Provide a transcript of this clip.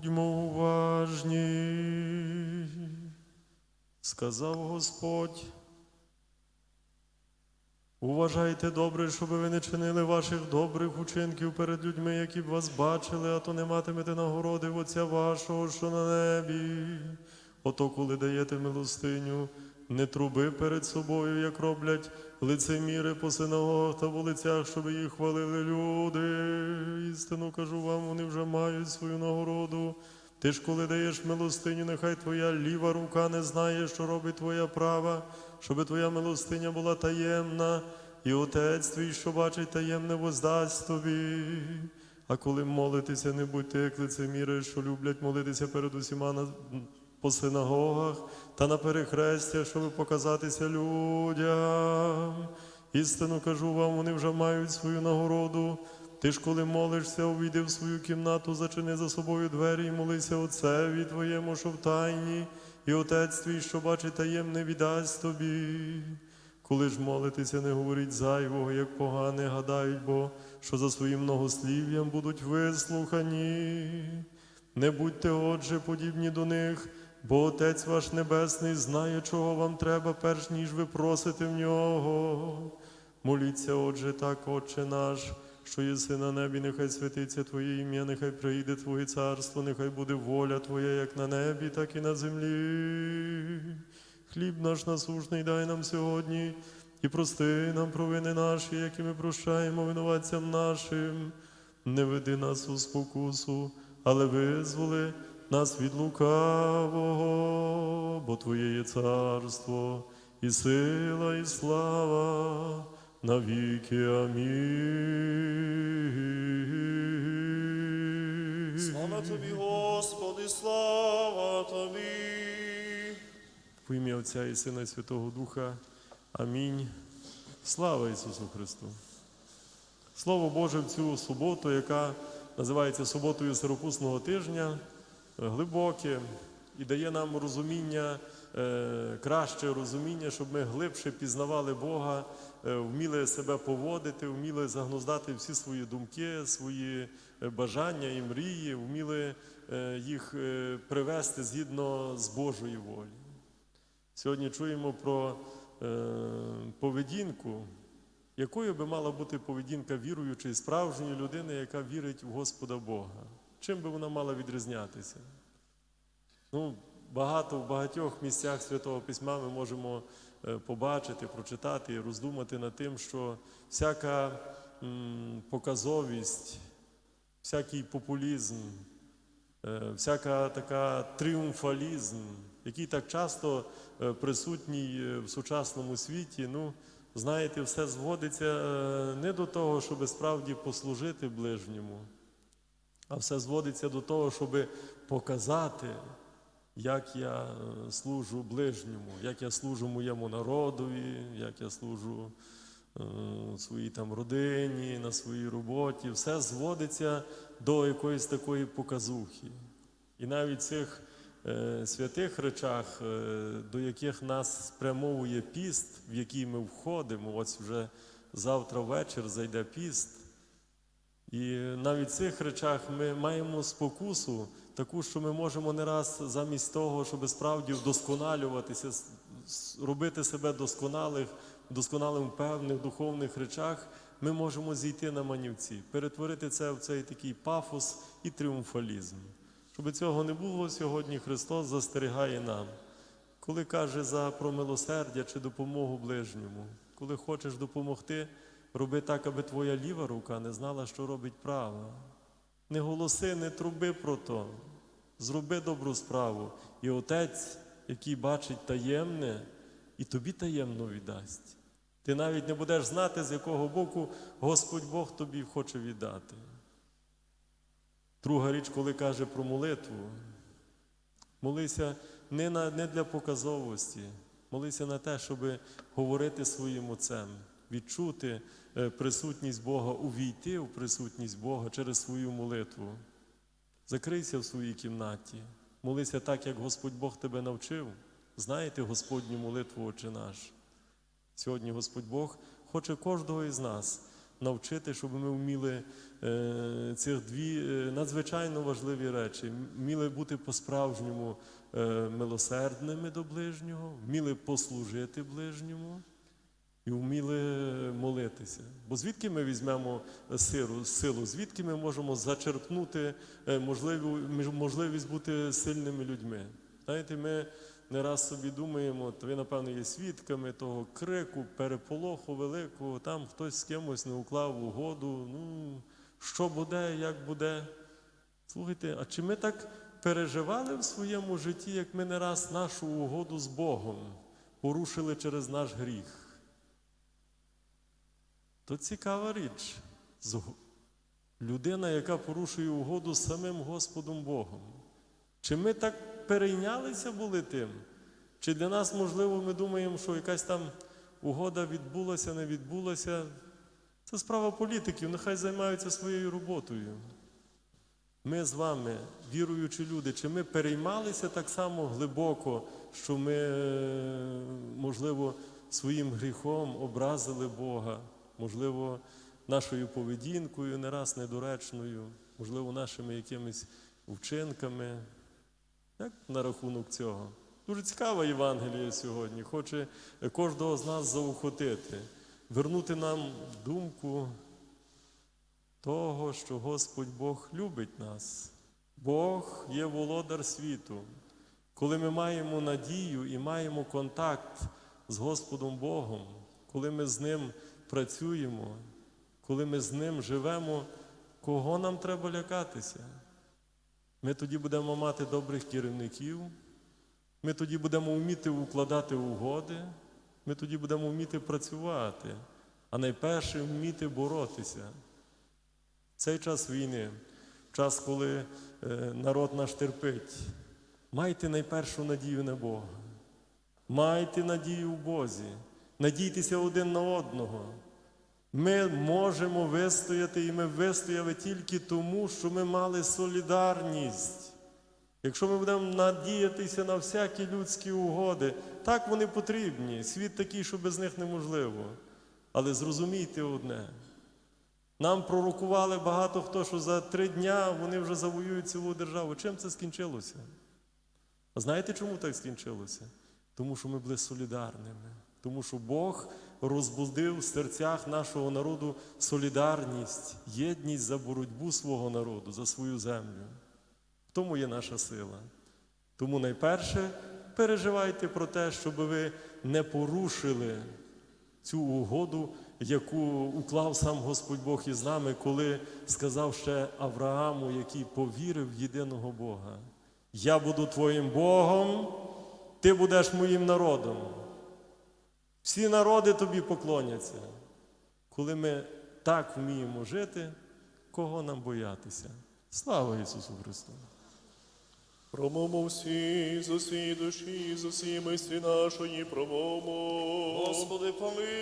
Будьмо уважні, сказав Господь. Уважайте добре, щоб ви не чинили ваших добрих учинків перед людьми, які б вас бачили, а то не матимете нагороди в Отця вашого, що на небі. Ото, коли даєте милостиню, не труби перед собою, як роблять лицеміри по синагогах та вулицях, щоб їх хвалили люди. Істину кажу вам, вони вже мають свою нагороду. Ти ж, коли даєш милостиню, нехай твоя ліва рука не знає, що робить твоя права, щоб твоя милостиня була таємна, і Отець твій, що бачить таємне, воздасть тобі. А коли молитеся, не будьте як лицеміри, що люблять молитися перед усіма по синагогах та на перехрестях, щоб показатися людям. Істину кажу вам, вони вже мають свою нагороду. Ти ж, коли молишся, увійди в свою кімнату, зачини за собою двері і молися Отцеві твоєму, що в тайні, і Отець твій, що бачить таємне, віддасть тобі. Коли ж молитеся, не говоріть зайвого, як погане гадають, бо що за своїм многослів'ям будуть вислухані. Не будьте, отже, подібні до них, бо Отець ваш Небесний знає, чого вам треба, перш ніж ви просите в нього. Моліться, отже, так, Отче наш, що єси на небі, нехай святиться Твоє ім'я, нехай прийде Твоє царство, нехай буде воля Твоя, як на небі, так і на землі. Хліб наш насушний дай нам сьогодні, і прости нам провини наші, які ми прощаємо винуватцям нашим. Не веди нас у спокусу, але визволи нас від лукавого, бо Твоє є царство, і сила, і слава навіки. Амінь. Слава тобі, Господи, слава тобі. В ім'я Отця і Сина і Святого Духа. Амінь. Слава Ісусу Христу! Слово Боже в цю суботу, яка називається суботою Сиропусного тижня, глибоке і дає нам розуміння, е, краще розуміння, щоб ми глибше пізнавали Бога, е, вміли себе поводити, вміли загнуздати всі свої думки, свої е, бажання і мрії, вміли їх привести згідно з Божої волі. Сьогодні чуємо про поведінку, якою би мала бути поведінка віруючої, справжньої людини, яка вірить в Господа Бога. Чим би вона мала відрізнятися? Ну, багато в багатьох місцях Святого Письма ми можемо е, побачити, прочитати і роздумати над тим, що всяка показовість, всякий популізм, Е, всяка така тріумфалізм, який так часто е, присутній в сучасному світі, ну, знаєте, все зводиться не до того, щоб справді послужити ближньому, а все зводиться до того, щоб показати, як я е, служу ближньому, як я служу моєму народові, як я служу е, своїй там родині, на своїй роботі. Все зводиться до якоїсь такої показухи. І навіть цих е, святих речах, е, до яких нас спрямовує піст, в який ми входимо, ось вже завтра вечір зайде піст. І навіть в цих речах ми маємо спокусу, таку, що ми можемо не раз замість того, щоб справді вдосконалюватися, робити себе досконалих, досконалим в певних духовних речах, ми можемо зійти на манівці, перетворити це в цей такий пафос і тріумфалізм. Щоб цього не було, сьогодні Христос застерігає нам. Коли каже за про милосердя чи допомогу ближньому, коли хочеш допомогти, роби так, аби твоя ліва рука не знала, що робить права. Не голоси, не труби про то. Зроби добру справу. І Отець, який бачить таємне, і тобі таємно віддасть. Ти навіть не будеш знати, з якого боку Господь Бог тобі хоче віддати. Друга річ, коли каже про молитву, Молися не, на, не для показовості, молися на те, щоб говорити своїм отцем, відчути присутність Бога, увійти в присутність Бога через свою молитву. Закрийся в своїй кімнаті, молися так, як Господь Бог тебе навчив. Знаєте Господню молитву, Отче наш. Сьогодні Господь Бог хоче кожного із нас навчити, щоб ми вміли е, цих дві е, надзвичайно важливі речі. Вміли бути по-справжньому е, милосердними до ближнього, вміли послужити ближньому і вміли молитися. Бо звідки ми візьмемо силу, силу? звідки ми можемо зачерпнути е, можливість бути сильними людьми? Знаєте, ми не раз собі думаємо, то ви, напевно, є свідками того крику, переполоху великого, там хтось з кимось не уклав угоду. Ну, що буде, як буде. Слухайте, а чи ми так переживали в своєму житті, як ми не раз нашу угоду з Богом порушили через наш гріх? То цікава річ. Людина, яка порушує угоду з самим Господом Богом. Чи ми так перейнялися були тим? Чи для нас, можливо, ми думаємо, що якась там угода відбулася, не відбулася? Це справа політиків, нехай займаються своєю роботою. Ми з вами, віруючі люди, чи ми переймалися так само глибоко, що ми, е, можливо, своїм гріхом образили Бога, можливо, нашою поведінкою не раз недоречною, можливо, нашими якимись вчинками. Як на рахунок цього? Дуже цікава Євангелія сьогодні. Хоче кожного з нас заохотити, вернути нам думку того, що Господь Бог любить нас. Бог є володар світу. Коли ми маємо надію і маємо контакт з Господом Богом, коли ми з Ним працюємо, коли ми з Ним живемо, кого нам треба лякатися? Ми тоді будемо мати добрих керівників, ми тоді будемо вміти укладати угоди, ми тоді будемо вміти працювати, а найперше вміти боротися. Цей час війни, час, коли е, народ наш терпить, майте найпершу надію на Бога. Майте надію в Бозі, надійтеся один на одного. Ми можемо вистояти, і ми вистояли тільки тому, що ми мали солідарність. Якщо ми будемо надіятися на всякі людські угоди, так вони потрібні. Світ такий, що без них неможливо. Але зрозумійте одне. Нам пророкували багато хто, що за три дня вони вже завоюють цілу державу. Чим це скінчилося? А знаєте, чому так скінчилося? Тому що ми були солідарними. Тому що Бог розбудив в серцях нашого народу солідарність, єдність за боротьбу свого народу, за свою землю. В тому є наша сила. Тому найперше переживайте про те, щоб ви не порушили цю угоду, яку уклав сам Господь Бог із нами, коли сказав ще Аврааму, який повірив в єдиного Бога. Я буду твоїм Богом, ти будеш моїм народом. Всі народи тобі поклоняться. Коли ми так вміємо жити, кого нам боятися? Слава Ісусу Христу! Промому всі з усієї душі, з усієї мислі нашої, промому. Господи, помилуй.